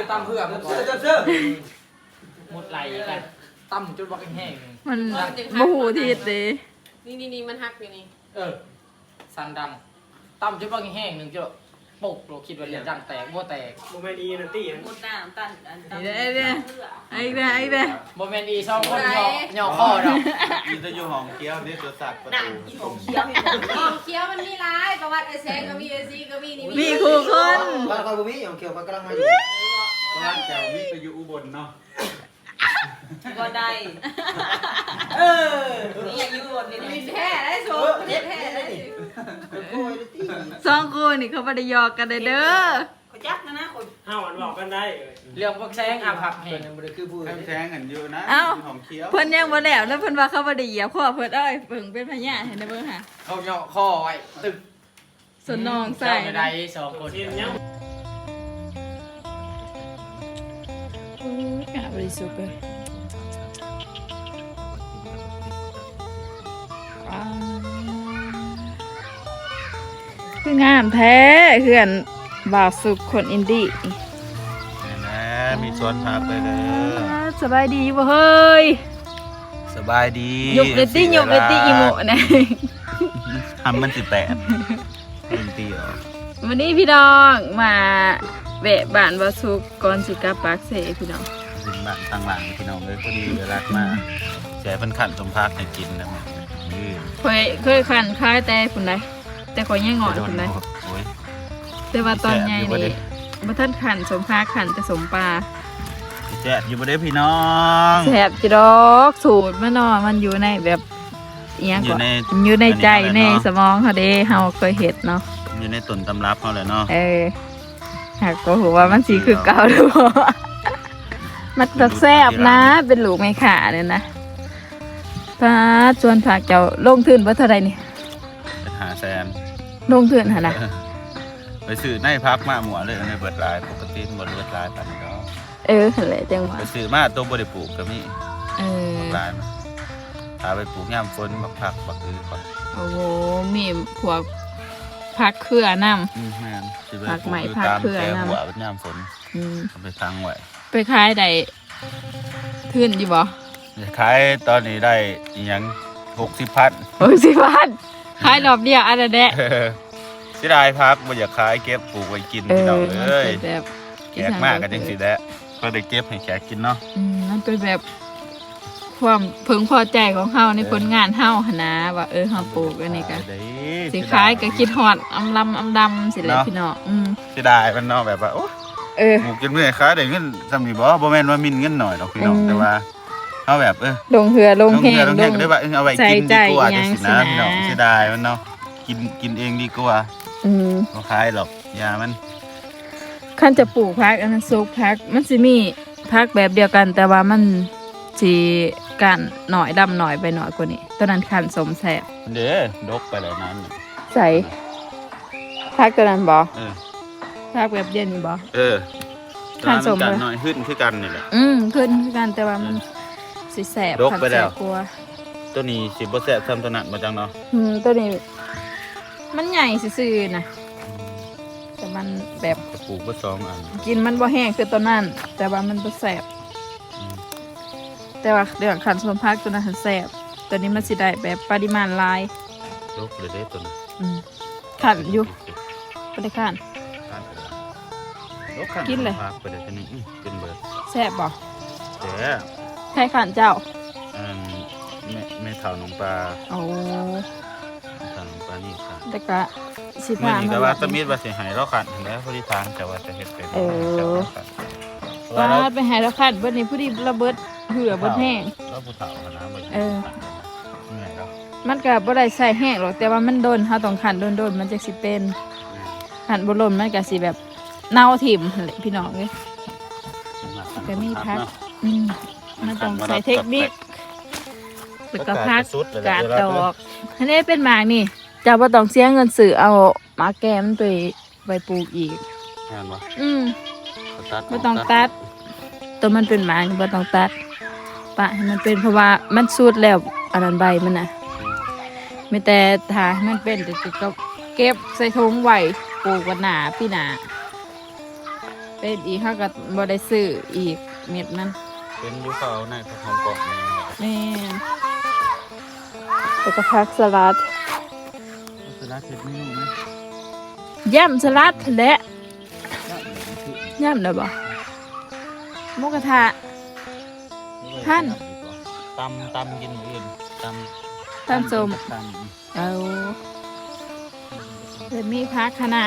ยตั้มเพื่อมาก่อนเสื้อเสื้อหมดไหลกันตั้มจนวักแห้งมันโอ้โหทีเด้นี่นี่นี่มันหักอยู่นี่เออสันดังตั้มจนวักแห้งหนึ่งเจ้า ปกเราคิดว่าเรียนดังแตกบ่แตกโมเมนต์อีนันตี้หมดน้ำตันอันตันไอ้เด้ไอ้เด้ไอ้เด้บ่แม่นอีสองคนย่อย่อข้อดอกมีแต่อยู่ห้องเกี้ยวนี่ตัวสัตว์ประตูของเคี้ยวของเคี้ยวมันมีหลาย ประวัติไอแซงก็มีไอซีก็มีนี่มีคู่คนบ้านคอยบุมีอย่างเขียวมันกำลังมาอยู่บ้านเจ้ามีไปอยู่อุบลเนาะก็ได้ เออ นี่อยากอยู่บนนี่นี่แท้ได้โซ่แท้ได้โอ้ยตี้สองคู่ นี่เขาบ่ได้หยอกกันเด้อเด้อขจักนะนะคนห้าวันบอกกันได้เรื่องพวกแซงอาภัพแห้งยังไม่ได้คือพูดแทงแทงกันอยู่นะห้องเกี้ยวเพิ่นยังบ่แล้วแล้วเพิ่นว่าเขาบ่ได้เหยียบข้อเพิ่นเอ้ยเพิ่งเป็นพญาเห็นได้เบิ่งค่ะเขาย่อข้อไว้ตึกส่วนน้องใส่เจ้าไม่ได้สองคนทีมยังอู้กะบริสุทธิ์เลยว้าว คืองามแท้เพื่อนบ่าวสุขคนอินดี้นี่นะมีสวนผักเลยเด้อสบายดีบ่เฮ้ยสบายดีหยกเลยติหยกเลยติอีโมนะทำมันสิแตกเป็นตีออกวันนี้พี่น้องมาแวะบ้านบ่าวสุขก่อนสิกลับปากเสพี่น้องถึงบ้านทางหลังพี่น้องเลยพอดีเวลามาแช่เพิ่นขันสมพักให้กินนะมันนี่เคยเคยขันคล้ายแต่พุ่นใด แต่ขอยยังงอนพุ่นใดโอ้ยแต่ว่าตอนใหญ่แซ่บอยู่บ่นี่เด้บ่ทันขันสมภาขันแต่สมปลาแซ่บอยู่บ่ได้พี่น้องแสบจิดอกสูตรมันเนาะมันอยู่ในแบบอีหยังอยู่ก็ในอยู่ในใจอันในนี้เนาะสมองเขาเด้เฮาเคยเฮ็ดเนาะอยู่ในต้นตำรับเขาเลยเนาะเออหากก็หัวว่ามันสิคือเก่าหรือบ่มันก็แซ่บนะ เป็นลูกไม่ขาเนี่ยนะพาชวนผักเจ้าลงทุนบ่เท่าใดนี่ไปหาแซน ลงทุนหั่นน่ะไปซื้อในพักมาหมัวเลยในเบิดลายปกติมันบ่เบิดลายปานนี้ดอกเออหั่นแหละจังหวะไปซื้อมาตัวบ่ได้ปลูกก็มีเออลายมาถ้าไปปลูกยามฝนบักผักบักอือก่อนโอ้โหมีพวกผักเครือน้ำอืมแม่นสิไปผักปลูไหมอยู่ผักตามเผือกแก่นำหัวเป็นยามฝนอืมเอาไปทางไว้ไปขายได้ทื่นอยู่บ่ขายตอนนี้ได้อีหยัง60พันโอ้ยสิบาท ขายรอบเดียวอันนั้นแหละเสิได้พักบ่อยากขายเก็บปลูกไว้กินเอพี่อน้องมันเอ้ยเป็นแบบแขกมากกันจังสิแหละก็ได้เก็บให้แขกกินเนาะอืมมันเป็นแบบความพึงพอใจของเฮาในผลงานเฮาหนนะว่าเออเฮาปลูกอันนี้ก็ได้สิขายก็คิดฮอดอำลำอำดำสิแหละพี่น้องอืมเสิได้มันเนาะแบบว่าโอ้เออปลูกจนเมื่อยขายได้เงินซำนี่บ่บ่แม่นว่ามินเงินหน่อยดอกพี่น้องอืมแต่ว่า เฮาแบบเออลงเหือลงแหงลงลเงินงก็ได้ว่าเออเอาไว้กินใส่ดีกว่าใจจังสิอิหยันะงสินะพี่น้องเสียดายมันเนาะกินกินเองดีกว่าอืมบ่ขายหรอกยามันคันจะปลูกพักอันนั้นซุกพัก มันสิมีพักแบบเดียวกัน แต่ว่ามันสิกันหน่อยดำหน่อยไปหน่อยกว่านี้ตอนนั้นคันสมแสบเด้อดกไปแล้วนั้นใส่พักตัวนั้นบ่เออพักแบบเย็นนี่บ่เออทานสมกันเลยหน่อยขึ้นคือกันนี่แหละอืมขึ้นคือกันแต่ว่ามัน สิแสบรกไปแล้วคันสบกลัวตัวนี้สิบ่แซ่บซ้ำตัวนั้นบ่จังเนาะอืมตัวนี้ มันใหญ่ซื่อๆนะแต่มันแบบจะปลูกเบ่สองอันกินมันบ่แห้งคือตัวนั้น แต่ว่ามันบ่แสบอืมแต่ว่าเรื่องขันสมพักตัวนั้นหันแสบตัวนี้มันสิได้แบบปริมาณหลาย ดกเลยเด้ตัวนี้อืมขันอยู่บ่ได้ขัน ขันไปแล้วดกขันกินเลยพักไปเลยตัวนี้อื้อเป็นเบิดแสบบ่แต่ ใครขันเจ้าอันแม่แม่เฒ่าน้องปลาโอ้แม่เฒ่าน้องปลานี่ค่ะแต่ก็สิมื่อพานี้มาก็ว่าตะมิดว่าสิใหายเราขันแล้วพอดีทางแต่ว่าจะเฮ็ดเป็นเออว่าว่าเราไปให้เราขันเบิดนี้ผู้ดีระเบิดเหือเบิดแห้งเราผู้เฒ่านะบ่เออเหนื่อยแล้วมันก็บ่ได้ใส่แห้งหรอกแต่ว่ามันโดนเฮาต้องขันโดนๆมันจะสิเป็นขันบ่ล่นมันก็สิแบบเน่าถิ่มหั่นแหละพี่น้องเอ้ยก็มีพักอืม มันต้องใส่เทคนิคแล้วก็พักกาดดอกอันนี้เป็นหมากนี่เจะบ่ต้องเสียเงินซื้อเอาหมากแกมนไปไปปลูกอีกงานบ่อืมตัดบ่ต้องตัดตัวมันเป็นหมากนี่บ่ต้องตัด ปะให้มันเป็นเพราะว่ามันสุดแล้วอันนั้นใบมันน่ะไม่แต่ถ้าให้มันเป็นเดี๋ยวจะก็เก็บใส่ถุงไว้ปลูกวันหนาพี่หนาไปเป็นอีกเขาก็บ่ได้ซื้ออีกเม็ดนั้น เป็นอยูเขาในกระทงกล่องนี่แม่นแล้วก็ผักสลัดสลัดเสร็จไม่รู้ไหมย่ำสลัดและย่ำได้บ่หมูกระทะ ท่าน ตำตำกินมื้ออื่นตำตำส้มตเอาเดี๋ยวมีพักคณะ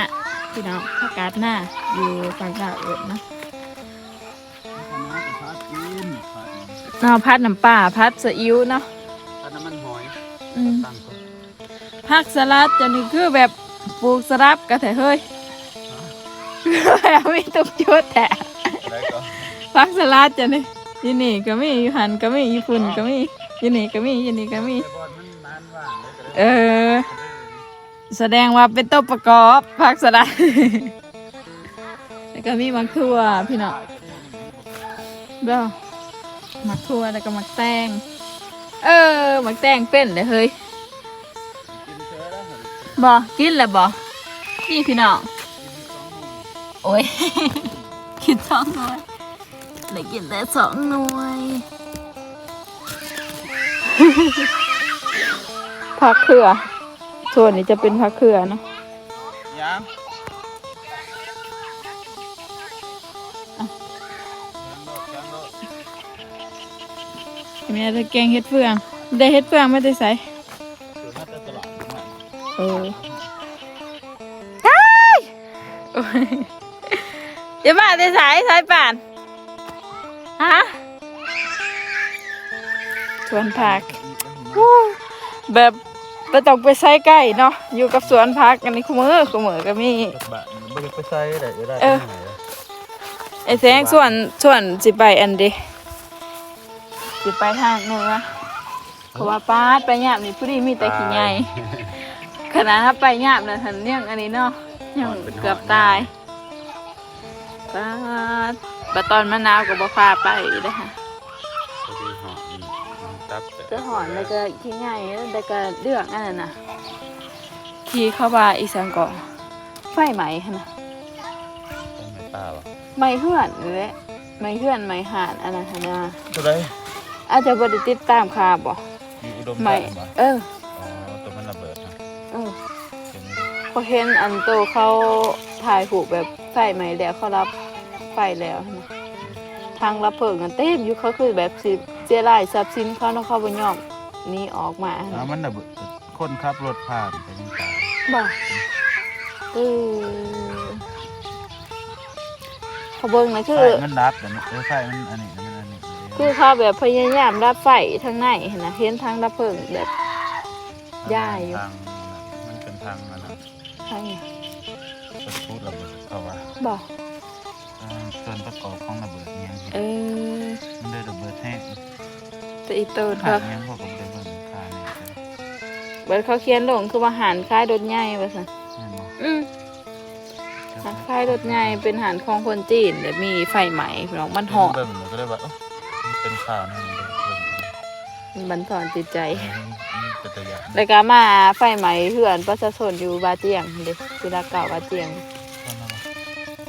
พี่น้องผักกาดหน้าอยู่ฝั่งตะเอิดนะ เอาพัดน้ำปลาพัดซีอิ๊วเนาะพัดน้ำมันหอยอืมตั้งก่อนผักสลัดจะนี่คือแบบปลูกสลับกระแถเฮ้ยแบบมีตุกจุดแถะได้ก็ผักสลัดจะนี่ยี่นี่ก็มีอยู่หันก็มีอยู่ฝุ่นก็มียี่นี่ก็มียี่นี่ก็มีไอ้บอลมันนานว่างเลยก็เลยเออแสดงว่าเป็นตัวประกอบผักสลัด แล้วก็มีมักทั่วพี่น้องเบ้า มักทั่วแล้วก็มักแตง เออมักแตงเป็นเลยเฮ้ยบอกินแล้วบอกนี่พี่น้อง โอ้ยกินสองหน่วยเลือกินแต่สองหน่วยผักเขือส่วนนี้จะเป็นผักเขือเนาะ มีอะไรแกงเห็ดเฟือง ได้เห็ดเฟืองไม่ได้ใส่คือมาแต่ตลาดนี่มันเออไอ้ายโอ้ยอย่ามาได้สายสายป่านฮะสวนผักวู้แบบไม่ต้องไปใส่ใกล้เนาะอยู่กับสวนผักอันนี้คุมือคุมือก็มีกระบะไม่ได้ไปใส่ได้ได้เออที่ไหนล่ะไอ้แสงส่วนส่วนสิไปอันเดี สิไปทางเหนือเพราะว่าป้าดไปยามนี่ผู้ดีมีแต่ขี้ใหญ่ขนาดถ้าไปยามนะทันเนี่ยงอันนี้เนาะยังเกือบตายป้าดบัดตอนมะนาวกับบ่พาไปเลยค่ะพอดีหอมอืมตับแต่จะหอนแล้วก็ขี้ใหญ่แล้วก็เลือกอันนั้นน่ะขี่เข้ามาอีสังก่อไฟไหมหั่นนะต้องไม่ตาวะไหม่เหือนนี่แหละไหม่เหือนไหม่หานอันนั้นหั่นนะตัวใด อาจจะบไดิติดตามข่าวบ่มีอุดมไหม่การณ์บ่เออ อ๋อตัวมันระเบิดนะเออเป็นพอเห็นอันโตเขาถ่ายผูกแบบใส่ไหมแล้วเขารับไฟแล้วหั่นนะทางรับเพิงกันเต็มอยู่เขาคือแบบสิเสียรายทรัพย์สินเขาเนาะเขาบ่ยอมหนี่ออกมาหั่นอ๋อนะมันระเบิดคนขับรถผ่านไปยังตายบ่เออเขาเบิ่งนะคือ ไฟมันรับแต่นี่เออไฟมันอันนี้มันอันนี้ คือเขาแบบพยายามรับไฟทางในเห็นนะเห็นทางรับเพิงแบบย้ายอยู่ทางมันเป็นทางอันนั้นทางนี้เป็นพูดระเบิดเขาว่าบ่เออส่วนประกอบของระเบิดเนี่ยเออมันได้ระเบิดแห้งแต่อีโตนขาเขาดยังพวกกับได้เบิ่งขาเนี่ยใช่ไหมเบิดเขาเขียนลงคือว่าหารคล้ายรถใหญ่ว่าซั่นแม่นบ่อืมหารคล้ายรถใหญ่เป็นหารของคนจีนแต่มีไฟไหม้พี่น้องมันหอดเบิ่งแล้วก็ได้ว่า เอ้ามันเป็นข่าวนี่มันเบิ่งมันบันทอนจิตใจเออมันเป็นตัวอย่างแล้วก็มาไฟไหม้เพื่อนประชาชนอยู่บาเจียงเด็กศิลาเก่าบาเจียงตอนนั้นว่ะ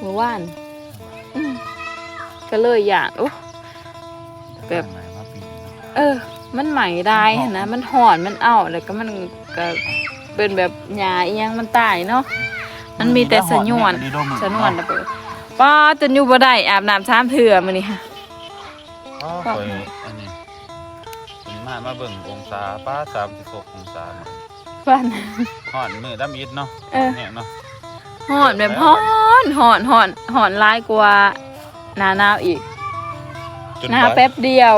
เมื่อวานอืมก็เลยอยากโอ้ แบบทางไหนมาปีนเนาะเออ มันใหม่ได้หั้นนะ มันห่อน มันเอาแล้วก็มันก็เป็นแบบหญ้าอีหยังมันตายเนาะ มันมีแต่สะนวนอัดมสะนวนระเบิดป้าจนอยู่บ่ได้อาบน้ำชามเถื่อมื้อนี้ค่ะ อ๋อข่อยอันนี้ผมมามาเบิ่งองศาป้า36องศาเนี่ยบ้านฮ้อนมือดำอิดเนาะเออ เนี่ยเนาะห่อนแบบห่อนห่อนห่อนห่อนร้ายกว่าหน้าหนาวอีกจนหน้าว่าแป๊บเดียว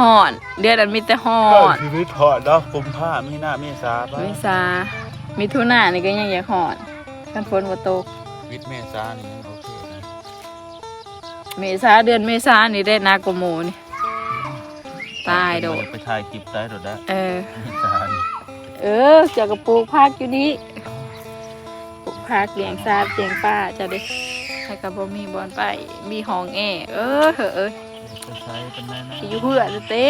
ห่อนเดือนนั้นมีแต่ห่อก่อนนชีวิตถอดแล้วกุมผ้ามีหน้าเมษาป้าเมษามิถุนายนนี่ก็ยังอยากห่อนกันฝนบ่ตก วิทย์เมษานี่ยังโอเคนะ เมษาเดือนเมษานี่ได้หนากว่าหมู่นี่ ตายโดดไปถ่ายคลิปได้โดดได้เออ เมษานี่เออเจะกระปลูกผักอยู่นี่ปลูกผักเลี้ยงซาบเลี้ยงป้าจะได้ให้กับบ่มีบอนไป มีห้องแอร์เออเหอะเอ้ยไปใช้เป็นไงนะสิอยู่เพื่อนเต้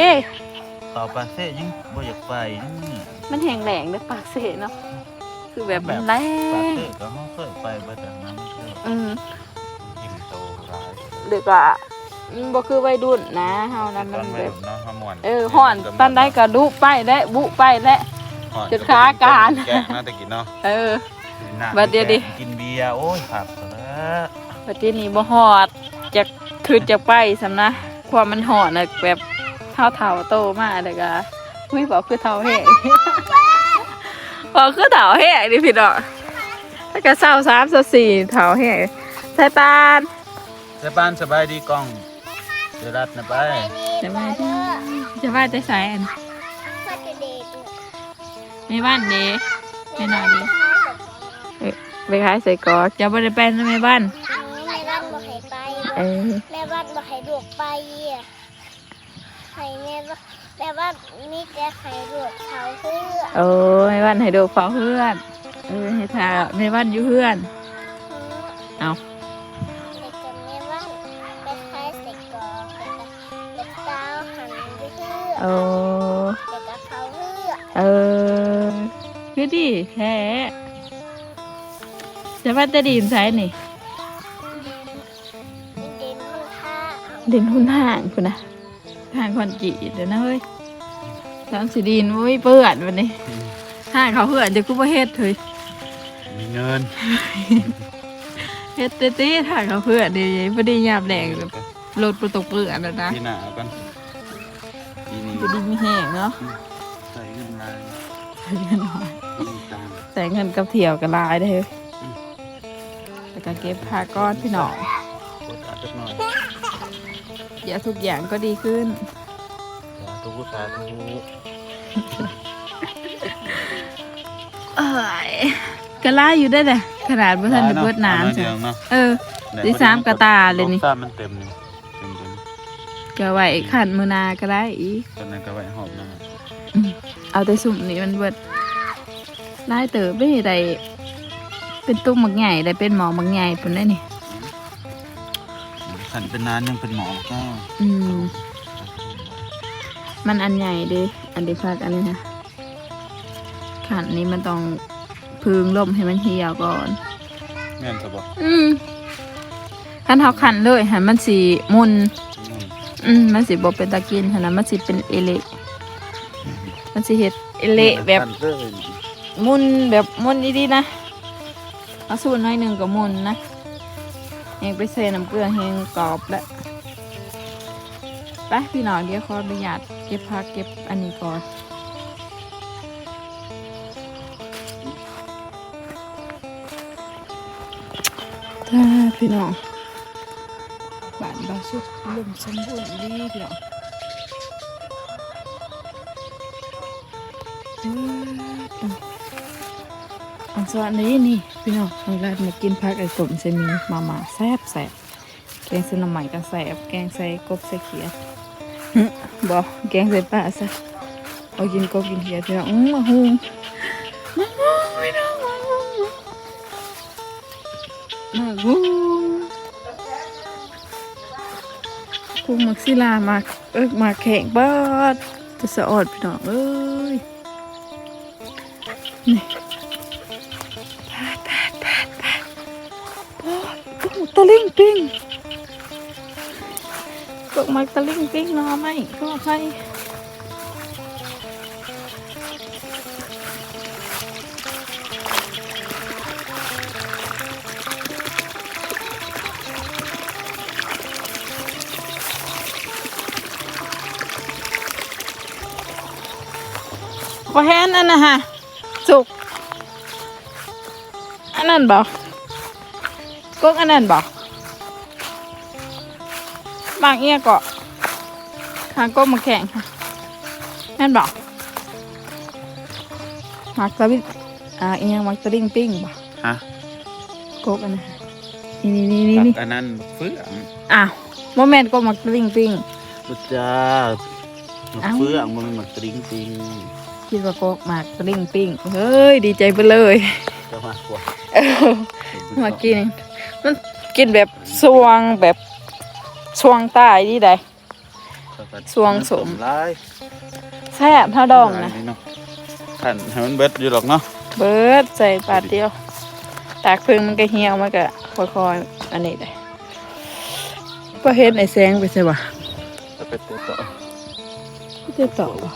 เป่าปลาเซ่ยังบ่อยากไปนี่มันแห้งแหลงเด้อปากเสเนาะคือแบบมันแรปลางเซ่ก็เขาเคยไปบ่แต่นั้นไม่เคย อืมกินโต หรือว่ามันบ่คือวัยรุ่นนะเฮานั้นตมัอนนไม่แบบเนาะฮอร์โมนเออฮ้อนปานใดก็ดุไปและบุไปและ ฮ้อนจุดขาการแกะน่าจะกินเนาะเออ น้ำบัดเดี๋ยวดิ กินเบียร์โอ้ยครับแล้วปัจจุบันนี้บ่ฮอดจะคือจะไปสำนะความมันหอนน่ะแบบเท่าเท่าๆโตมากเลยก็อุ้ยบอกคือเท่าแห้ง บอกคือเท่าแห้งดิพี่ดอกแล้วก็เศร้าสามเศร้าสี่เท่าแห้งสายตาล สบายสบายดีกล้องเดี๋ยวรัดนะไปจะว่าจะว่าจะใส่อันในบ้านเด้ไม่นอนเด้เอ้ยไปขายใส่กรอกจะบ่ได้เป็นในบ้านแม่บ้านบอกให้ไป เออแม่บ้านบอกให้ลูกไปอะให้แม่บ้านแม่บ้านมีแต่ให้ลูกเขาเพื่อโอ้ในบ้านให้ดูเฝ้าเพื่อนเออให้ทาในบ้านอยู่เพื่อน เอา โอ้ไปกับเขาเพื่อเออคือดีแท้จะว่าจะดีนใช้นี่ เด่นค่อนข้างดินหุ่นห่างคุณนะห่างคอนจีเดี๋ยวนะเฮ้ยตามสีดินโอ้ยเปื้อนวันนี้ห่างเขาเพื่อนจะกูว่าเฮ็ดเฮ้ยมีเงินเฮ็ดเต้ๆห่างเขาเพื่อนดีพอดียามแดงรถประตูเปื้อนแล้วนะ พี่หนากัน ปีนี้พอดีมีแห้งเนาะใส่เงินลายใส่เงินน้อยมีตังค์แต่เงินกับเที่ยวกับลายได้อเฮ้ยแล้วก็เก็บผ้าก้อนพี่น้องกดอัดสักหน่อยเดี๋ยวทุกอย่างก็ดีขึ้นสาธุสาธุเอ้ยกระลายอยู่ได้เลยขนาดบ่ทันได้เบิดน้ำใช่ใช่เนาะเออได้สามกระตาเลยนี่รสชาติมันเต็มนี่เต็มเต็ม ก็ไว้ขันมือหนาก็ได้อีกตอนนั้นก็ไว้หอบนะอืมเอาแต่สุ่มนี่มันเบิดลายเติบไม่ได้เป็นตุ้มมักใหญ่ได้เป็นหมอมักใหญ่ปุ่นได้นี่ขันเป็นนานยังเป็นหมอก็อืมมันอันใหญ่เดิอันเดีพักอันนี้นะขันนี้มันต้องพึงลมให้มันเหี่ยวก่อน แม่นสบอืมขันเท้าขันเลยหันมันสีมุน อืมมันสิบ่เป็นตะกินหันนะมันสิเป็นเอเละมันสิเฮ็ดเอเละแบบมุนแบบมุนดีๆนะเอาสูตรน้อยหนึ่งก็มุนนะเองไปใส่น้ำเกลือแห้งกรอบแล้วไปพี่น้องเดี๋ยวขออนุญาตเก็บผักเก็บอันนี้ก่อนถ้าพี่น้อง บาสุดลมสมบูรณ์ดีพี่น้อออันสวัสดีนี่พี่น้องเราลาดมากินผักไอ้สมเซมีมามาแซ่บแซ่บแกงเส้นหน่อไม้ก็แซ่บแกงใส่กบใส่เขียดบอกแกงใส่ปลาซะเอากินกบกินเขียดพี่น้องอื้อมาหุงมาหุงพี่น้องมาหุงมาหุง งมักซิลามาเอิกมาแข่งบ้าจะสะอดพี่น้องเอ้ยนี่ปาดปาดปาดปาดปาดกุกตะลิงปิ้งกุกมักตะลิงปิ้งนอไหมก็ใค รพอแห้นอันนะฮะสุก อันนั้นบอกกุกอันนั้นบอกบางเอี้ยเกาะทางก้มมาแข่งค่ะนั่นบอกมักตะวิอ่าเอียงมักตะลิงปิ้งบอกฮะกุกอันนั้นนี่นี่นี่นี่อันนั้นเฟื่องอ้าวโมเมนต์ก็มักตะลิงปิ้งพุจ้าเอ้าเฟื่องมันมันตริงติง คิดว่าก็มักตะลิงปิ้งเฮ้ยดีใจไปเลยจะมากกว่าเออมากิน มันกินแบบสวงแบบสวงใต้ที่ใดสวงสมลายแซ่บเท่าดองนะ เนาะขันให้มันเบิดอยู่หรอกเนาะเบิดใส่ปาดเดียว ตากพึ่งมันก็เหี่ยวมันก็ค่อยๆอันนี้เลยก็เห็นไอ้แสงไปใช่ปะจะไปเตะต่อพี่จะต่อปะ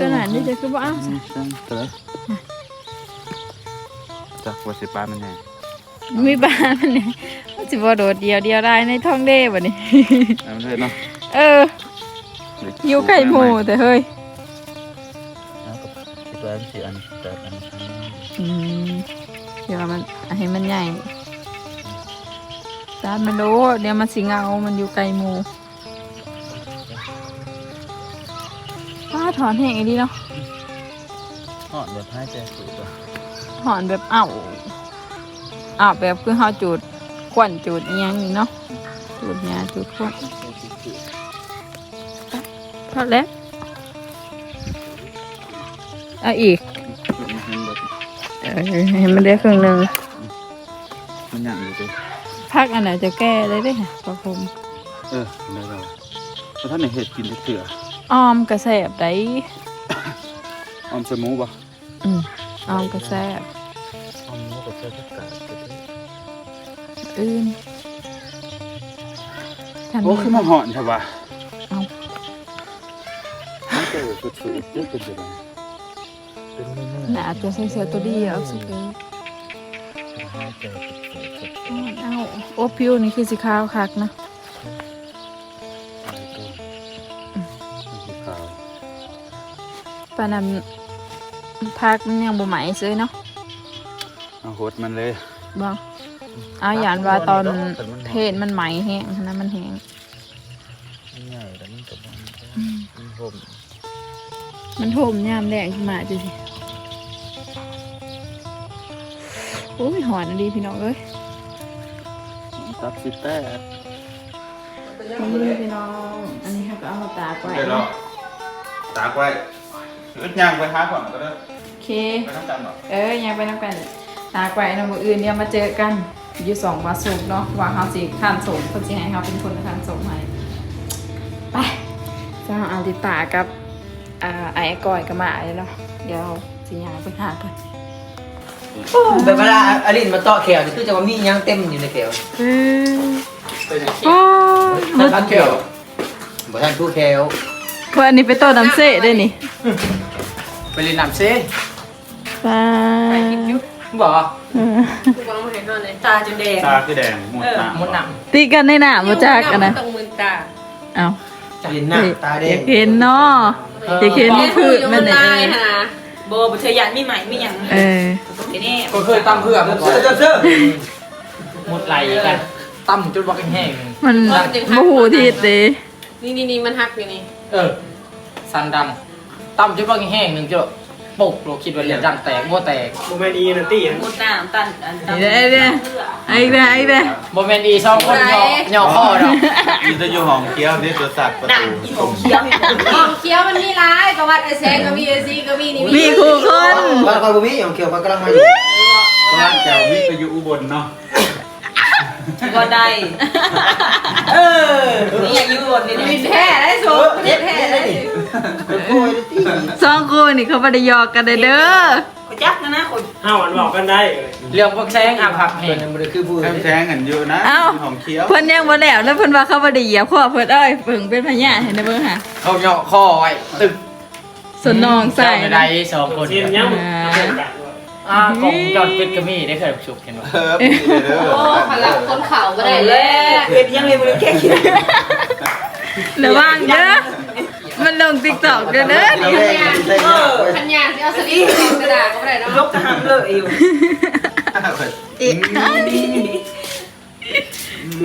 ขนาดนี้จะคือว่าอ้าวจังเต๋อจากวัสิปามันแน่มีบ้านมันเนี่ยมันสิบ่โดดเดียวเดียวได้ในท้องเด้บ่นี่เอามันเลยเนาะเอออยู่ไก่หมูแต่เฮ้ยเอากับคิดว่ามันสิอันแต่อันอืมเดี๋ยวมันให้มันใหญ่จานมันโดดเดี๋ยวมันสิเงา มันอยู่ไกลหมู ถอนแห้งอีดีเนาะเหาะแบบให้ใจสูดอะถอนแบบเอ้าอ้าวแบบคือเฮาจุดควันจุดเอียงนี่เนาะจุดหญ้าจุดควันพอแล้วเอาอีกมันเห็นแบบเออให้มันได้ครึ่งหนึ่งมันอย่างอยู่ดิพักอันไหนจะแก้ได้ด้วยค่ะประผมเออได้แล้วแต่ท่านในเห็ดกินได้เถื่อ ออมกระแสบได้ออมสมูบ่อืมออมกระแสบออมหมูกับเจ้าทุกไก่อื่นทันโอ้คือมาหอนใช่ปะเอามันเจอสุดสุดเยอะเป็นยังไงเป็นเนื้อหนาตัวใส่เสื้อตัวเดียวสุดเลยๆให้ใจสุดสุดสุดเอาโอ้ผิวนี่คือสีขาวคักนะ ปานนั้นพักมันยังบ่ไหมซื้อเนาะเอาโหดมันเลยบ่เอาอย่างว่าตอนเทศมันไหมแห้งขนาดมันแห้งมันใหญ่แต่มันกับมันอืมมันผมมันโถมยามแดงขึ้นมาดูสิโอ้ยหอนดีพี่น้องเอ้ยตัดสิแต่นี่พี่น้อง อันนี้เขาก็เอามาตากไว้ได้แล้วตากไว้ อึดย่างไว้หาก่อนก็ได้โอเค ไปน้ำกันหรอเอ้ยยังไปน้ำกันตากไว้นะมืออื่นเดี๋ยวมาเจอกันอยู่สองวาสุกเนาะว่าเขาสิทานสมคนสิให้เขาเป็นคนทานสมให้ไปจะเอาอาริตากับอ่าไอ้ก้อยกับหมาเลยเนาะเดี๋ยวสิยางไปหากันแบบเวลาอลินมาเตาะแขวนี่คือจะว่ามีหยังเต็มอยู่ในแขวเออเป็นอย่างโอ้ทันแขวบ่ทันผู้แขวเพื่อนอันนี้ไปต้นน้ำเซ่ได้นี่ ไปเรียนน้ำเซ่ไปบอกเออกูวางมาเห็นนอนเลยตาจนแดง ตาคือแดงหมดหน้ามุนหนังตีกันในหน้ามาจากกันนะต้องมือตาเอาเห็นหน้าตาแดองยากเห็นเนาะอยากเห็นพืชมันเลเนี่ยยฮะโบบุชยันมีใหม่มีอย่างเออทีนี้ก็เคยตั้มเพื่อมาก่อนเสื้อเสื้อมุดไหลกันตั้มจนว่าแห้งมันโมโหทีเดนี่นี่นี่มันหักอยู่นี่เออสันดัง ตั้มจนว่าแห้งหนึ่งเจ้าปกเราคิดว่าเรียนดังแตกบ่แตกบ่แม่นอีนันตี้หมดน้ำตันอันตันไอ้เด้ไอ้เด้ไอ้เด้บ่แม่นดีสองคนย่อย่อข้อดอกกินจะอยู่ห้องเคี้ยวนี่ตัวสัตว์ประหนังตูอีหงเคี้ยวของเคี้ยวมันมีร้ายประวัติไอแซงก็มีไอซีก็มีนี่มีคู่คนบ้านคอยบ่มีหยังเขียวมันกำลังมาอยู่ร้านแก้ววิไปอยู่อุบลเนาะ ก็ได้ เออนี่อยากอยู่บนนี่มีแพ้ได้สูงเจ็บแพ้ได้เป็นโอ้ยตี้สองคู่นี่เขาไม่ได้หยอกกันเด้อเด้อก็จักนะนะคนห้าวันบอกกันได้เรื่องพวกแซงอาภัพเห็แห้นงมันคือผู้แซงแซงกันอยู่นะห้องเคี้ยวเพิ่นยังบ่แล้วแล้วเพิ่นว่าเขาบ่ได้เหยียบข้อเพิ่นเอ้ยเพิ่งเป็นพญาเห็นได้เบิ่งค่ะเขาย่อข้อไว้ตึกสนองใส่เจ้าใดสองคนเสียนยัง อ่ากล่องยอดเป็ดก็มีได้เคยชุบเห็นบ่เออพี่เด้อโอ้พลังคนเข่าก็ได้แล้วเห็นยังเลยมันแค่คิดระวังเด้อมันลง TikTok เด้อเด้อเราแรกใส่ยาไว้พันยาที่เอาสลีกระดาษก็ได้นะยกกระหังเลยอยู่อีก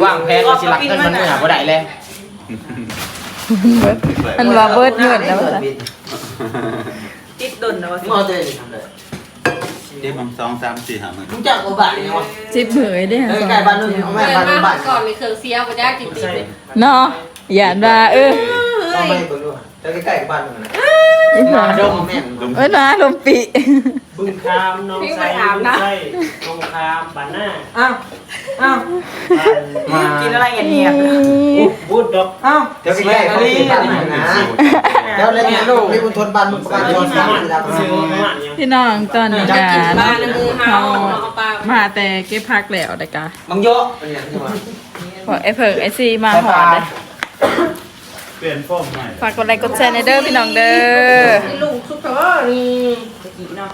วางแผนว่าสิรักเงินมันเมื่อบ่ได้แล้วมันว่าเบิดเงินแล้วว่าซั่นติดดนนะว่ามึงเอาตัวนี้ทำเลย เดี๋ยวมันสองสามสี่ห้ามันมึงจักบ่บาทนี่วะสิบเผยเด้อเออใกล้บ้านนู้นเอาแม่เดินบ้านนู้นมาบ้านก่อนมีเครื่องเสียบจ้ากินติดเลยเนาะอย่าว่าเออเอาไปเบิ่งดูแล้วใกล้ๆกับบ้านมึงนะอีหมาลาดมแม่นเอ้ยนะลมปิบึงคามน้องไส้บึงไส้น้องคามบ้านหน้าอ้าวอ้าวบ้านมากินอะไรเงียบพูดดอกๆอ้าวเดี๋ยวใกล้ๆเขาเป็นบ้านมึงนะ แล้วเล่นเนี่ยลูกมีบุญทนบ้านมึงบ้านชอนสามระดับซื้อประมาณยังพี่น้องตอนนี้กาบ้านในมือเฮาเอาปลามาแต่เก็บพักแล้วเด้อกะมังโยะเนี่ยที่ว่าพอไอ้เผิงไอ้ซีมาหอดเลยเปลี่ยนโฟมใหม่ฝากกดไลค์กดแชร์ในเด้อพี่น้องเด้อ ลุงซุปเปอร์นี่เนาะ